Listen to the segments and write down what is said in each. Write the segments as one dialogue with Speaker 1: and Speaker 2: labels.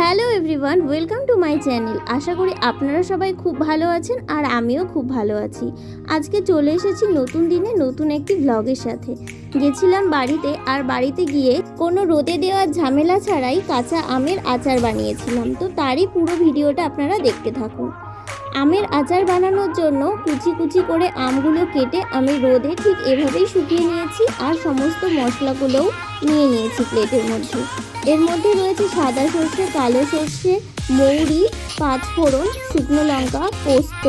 Speaker 1: Hello everyone, welcome to my channel. আশা করি আপনারা সবাই খুব ভালো আছেন আর আমিও খুব ভালো আছি। আজকে চলে এসেছি নতুন দিনে নতুন একটি ব্লগের সাথে। গেছিলাম বাড়িতে আর বাড়িতে গিয়ে কোনো রোদে দেওয়ার ঝামেলা ছাড়াই কাঁচা আমের আচার বানিয়েছিলাম। তো তারই পুরো ভিডিওটা আপনারা দেখতে থাকুন। আমের আচার বানানোর জন্য কুচি কুচি করে আমগুলো কেটে আমি রোদে ঠিক এভাবেই শুকিয়ে নিয়েছি আর সমস্ত মশলাগুলোও নিয়ে নিয়েছি প্লেটের মধ্যে। এর মধ্যে রয়েছে সাদা সর্ষে, কালো সর্ষে, মৌরি, পাঁচফোড়ন, শুকনো লঙ্কা, পোস্ত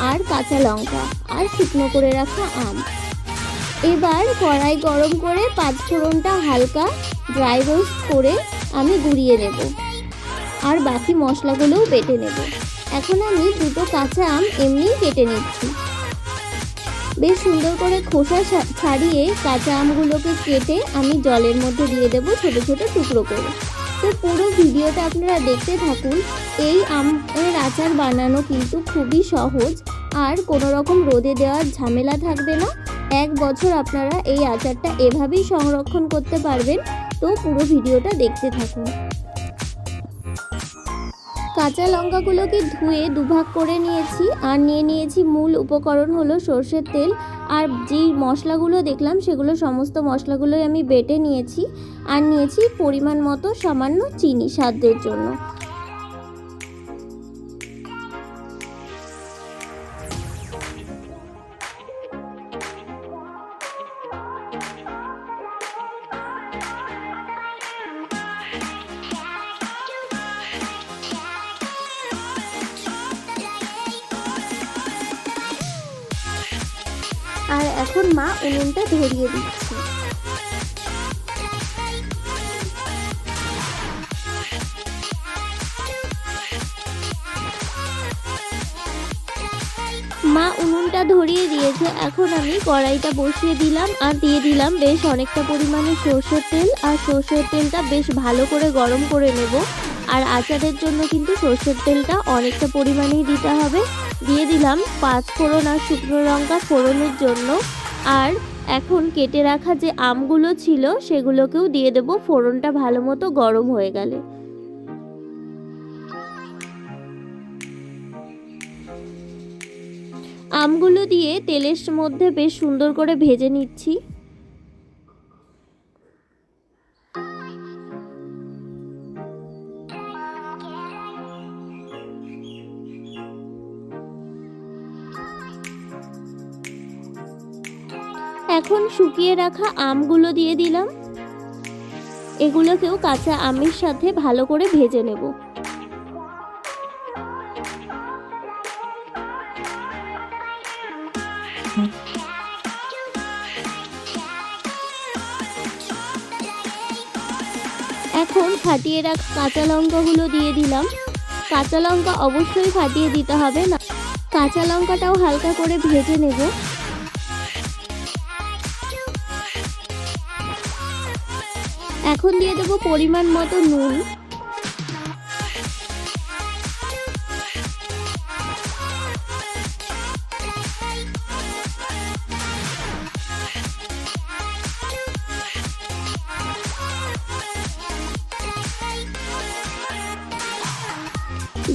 Speaker 1: আর কাঁচা লঙ্কা আর শুকনো করে রাখা আম। এবার কড়াই গরম করে পাঁচফোড়নটা হালকা ড্রাই রোস্ট করে আমি গুঁড়িয়ে নেব। আর বাকি মশলাগুলোও বেটে নেব। এখন আমি দুটো কাঁচা আম এমনিই কেটে নিচ্ছি। বেশ সুন্দর করে খোসা ছাড়িয়ে কাঁচা আমগুলোকে কেটে আমি জলের মধ্যে দিয়ে দেব ছোট ছোট টুকরো করে। তো পুরো ভিডিওটা আপনারা দেখতে থাকুন। এই আমের আচার বানানো কিন্তু খুবই সহজ। আর কোনো রকম রোদে দেওয়ার ঝামেলা থাকবে না। এক বছর আপনারা এই আচারটা এভাবেই সংরক্ষণ করতে পারবেন। তো পুরো ভিডিওটা দেখতে থাকুন। কাঁচা লঙ্কাগুলোকে ধুয়ে দুভাগ করে নিয়েছি আর নিয়ে নিয়েছি মূল উপকরণ হলো সর্ষের তেল। আর যেই মশলাগুলো দেখলাম সেগুলো সমস্ত মশলাগুলোই আমি বেটে নিয়েছি। আর নিয়েছি পরিমাণ মতো সামান্য চিনি স্বাদের জন্য। আর এখন মা উনুনটা ধরিয়ে দিচ্ছে। মা উনুনটা ধরিয়ে দিয়েছে, এখন আমি কড়াইটা বসিয়ে দিলাম আর দিয়ে দিলাম বেশ অনেকটা পরিমাণে সর্ষের তেল, আর সর্ষের তেলটা বেশ ভালো করে গরম করে নেব। আর আচারের জন্য কিন্তু সর্ষের তেলটা অনেকটা পরিমাণেই দিতে হবে। দিয়ে দিলাম পাঁচ ফোড়ন আর শুকনো লঙ্কা ফোড়নের জন্য। আর এখন কেটে রাখা যে আমগুলো ছিল, সেগুলোকেও দিয়ে দেব, ফোড়নটা ভালো মতো গরম হয়ে গেলে। আমগুলো দিয়ে তেলের মধ্যে বেশ সুন্দর করে ভেজে নিচ্ছি। এখন শুকিয়ে রাখা আমগুলো দিয়ে দিলাম। এগুলোকেও কাঁচা আমের সাথে ভালো করে ভেজে নেব। এখন ফাটিয়ে রাখা কাঁচা লঙ্কাগুলো দিয়ে দিলাম। কাঁচা লঙ্কা অবশ্যই ফাটিয়ে দিতে হবে না। কাঁচা লঙ্কাটাও হালকা করে ভেজে নেব। এখন দিয়ে দেবো পরিমাণ মতো নুন।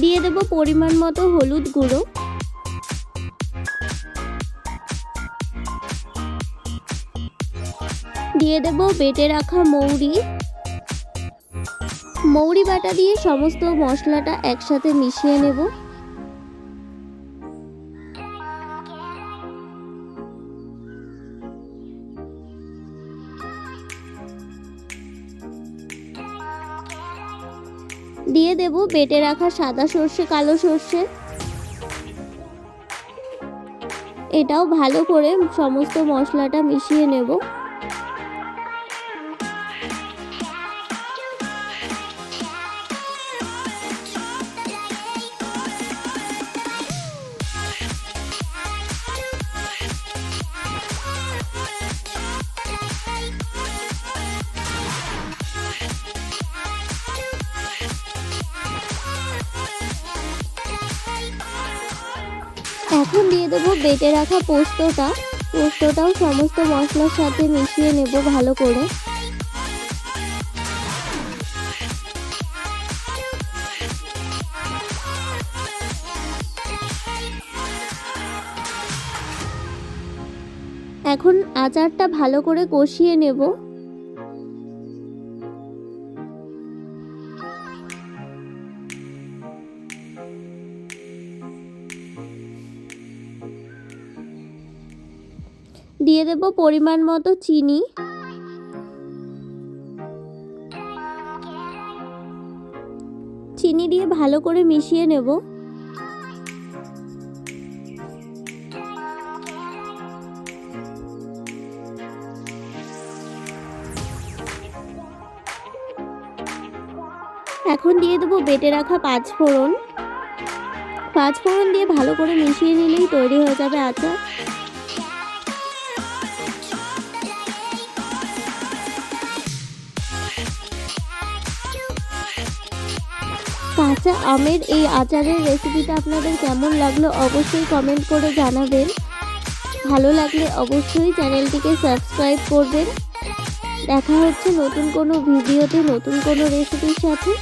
Speaker 1: দিয়ে দেবো পরিমাণ মতো হলুদ গুঁড়ো। দিয়ে দেব বেটে রাখা মৌরি। মৌরি বাটা দিয়ে সমস্ত মশলাটা একসাথে মিশিয়ে নেব। দিয়ে দেব বেটে রাখা সাদা সর্ষে, কালো সর্ষে। এটাও ভালো করে সমস্ত মশলাটা মিশিয়ে নেব। এখন দিয়ে দেবো বেটে রাখা পোস্তটা। পোস্তটাও সমস্ত মশলার সাথে মিশিয়ে নেব ভালো করে। এখন আচারটা ভালো করে কষিয়ে নেব। দিয়ে দেব পরিমাণ মতো চিনি। চিনি দিয়ে ভালো করে মিশিয়ে নেব। এখন দিয়ে দেবো বেটে রাখা পাঁচ ফোড়ন। পাঁচ ফোড়ন দিয়ে ভালো করে মিশিয়ে নিলেই তৈরি হয়ে যাবে আচার। কাঁচা আমের এই আচারের রেসিপিটা আপনাদের কেমন লাগল অবশ্যই কমেন্ট করে জানাবেন। ভালো লাগলে অবশ্যই চ্যানেলটিকে সাবস্ক্রাইব করবেন। দেখা হচ্ছে নতুন কোনো ভিডিওতে নতুন কোনো রেসিপির সাথে।